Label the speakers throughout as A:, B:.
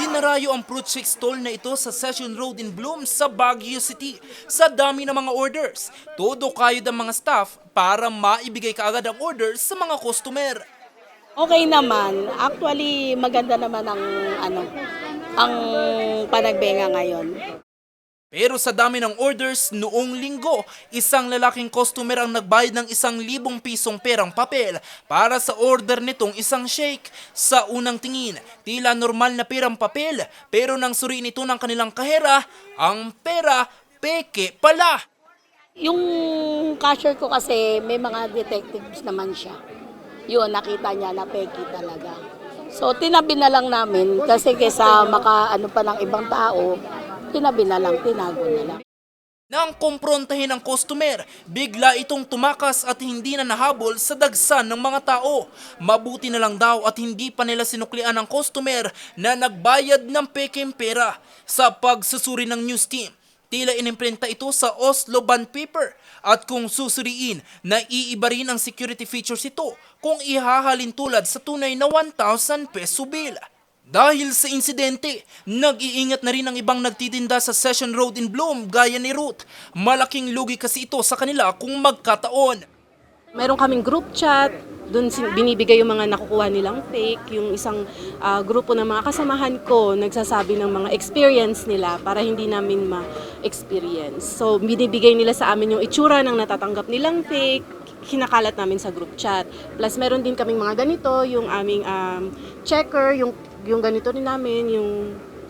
A: Dinarayo ang fruit shake stall na ito sa Session Road in Bloom sa Baguio City. Sa dami ng mga orders, todo kayod ang mga staff para maibigay kaagad ang orders sa mga customer.
B: Okay naman. Actually, maganda naman ang ano ang panagbenga ngayon.
A: Pero sa dami ng orders noong linggo, isang lalaking customer ang nagbayad ng isang libong pisong perang papel para sa order nitong isang shake. Sa unang tingin, tila normal na perang papel pero nang suriin ito ng kanilang kahera, ang pera peke pala.
B: Yung cashier ko kasi may mga detectives naman siya. Yun, nakita niya na peki talaga. So, tinabi na lang namin kasi kesa maka ano pa ng ibang tao, tinabi na lang, tinago na lang.
A: Nang kumprontahin ang customer, bigla itong tumakas at hindi na nahabol sa dagsan ng mga tao. Mabuti na lang daw at hindi pa nila sinuklian ang customer na nagbayad ng peking pera sa pagsusuri ng news team. Tila inimprenta ito sa Oslo bond paper at kung susuriin, naiiba rin ang security features ito kung ihahalin tulad sa tunay na 1,000 peso bill. Dahil sa insidente, nag-iingat na rin ang ibang nagtitinda sa Session Road in Bloom gaya ni Ruth. Malaking lugi kasi ito sa kanila kung magkataon.
C: Meron kaming group chat, doon binibigay yung mga nakukuha nilang fake, yung isang ah, grupo ng mga kasamahan ko nagsasabi ng mga experience nila para hindi namin ma-experience. So binibigay nila sa amin yung itsura ng natatanggap nilang fake, kinakalat namin sa group chat. Plus meron din kaming mga ganito, yung aming um, checker, yung, yung ganito rin namin, yung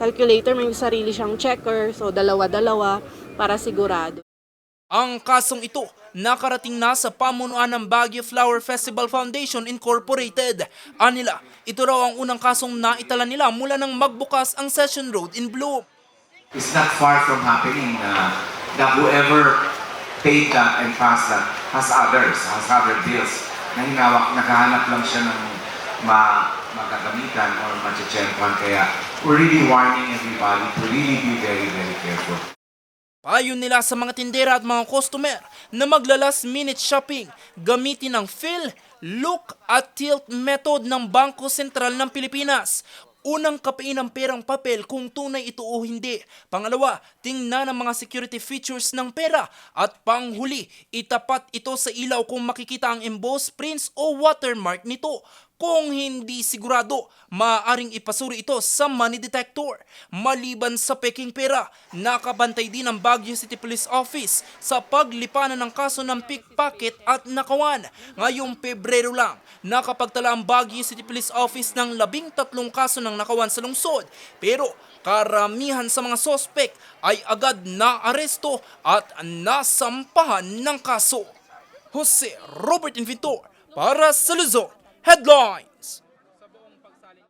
C: calculator, may sarili siyang checker, so dalawa-dalawa para sigurado.
A: Ang kasong ito nakarating na sa pamunuan ng Baguio Flower Festival Foundation Incorporated. Anila, ito raw ang unang kasong naitala nila mula nang magbukas ang Session Road in Bloom.
D: It's not far from happening na na whoever paid that and passed that has others, has other bills na hinawak, naghahanap lang siya ng ma magagamitan or machechempuan. Kaya we're really warning everybody to really be very, very careful.
A: Payo nila sa mga tindera at mga customer na maglalas minute shopping gamitin ang fill, look at tilt method ng Bangko Sentral ng Pilipinas. Unang kapain ang perang papel kung tunay ito o hindi. Pangalawa, tingnan ang mga security features ng pera. At panghuli, itapat ito sa ilaw kung makikita ang emboss, prints o watermark nito. Kung hindi sigurado, maaaring ipasuri ito sa money detector. Maliban sa peking pera, nakabantay din ang Baguio City Police Office sa paglipanan ng kaso ng pickpocket at nakawan. Ngayong Pebrero lang, nakapagtala ang Baguio City Police Office ng labing tatlong kaso ng nakawan sa lungsod. Pero karamihan sa mga sospek ay agad na aresto at nasampahan ng kaso. Jose Robert Inventor para sa Luzon Headlines.